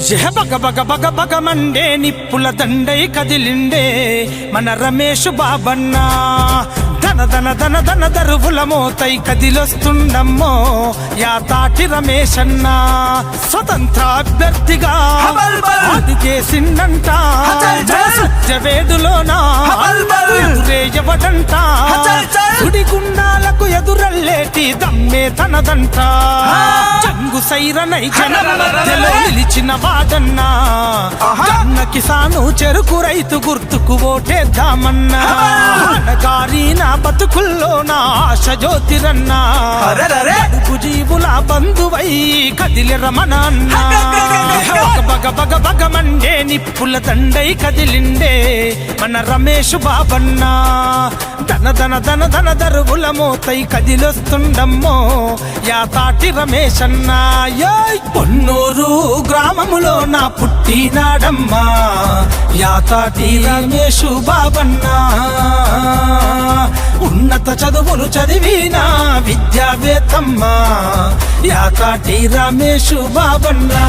బగ బగ బగ బగ Monday నిప్పుల దండై కదిలిండే మన రమేష్ బాబన్న. ధన ధన ధన ధన దరువుల మోతై కదిలొస్తుండమ్మో యా తాటి రమేష్ అన్న స్వతంత్ర అభ్యర్థిగా. అది చేసిందంట. హచల్ గుడి గుండాలకు ఎదురల్లేటి దమ్మే తనదంట. జంగు సైరనై జనం మధ్యలో నిలిచిన వాడన్నా ఆహా. జన్న కిసాను చెరుకు రైతు గుర్తుకు ఓటేద్దామన్నా. అనగారి నా బతుకుల్లో నా ఆశ జ్యోతిరన్నా. బడుగు జీవుల బంధువై కదిలి రమణ అన్న ఒక బగ బగ మండే నిప్పుల దండై కదిలిండే మన రమేష్ బాబన్న. ధన ధన ధన ధన దరువుల మోతై కదిలొస్తుండమ్మో యా తాటి రమేష్ అన్నా పొన్నూరు గ్రామములో నా పుట్టినాడమ్మా. యా తాటి రమేష్ బాబన్నా. ఉన్నత చదువులు చదివినా విద్యావేత్తమ్మా. యా తాటి రమేష్ బాబన్నా.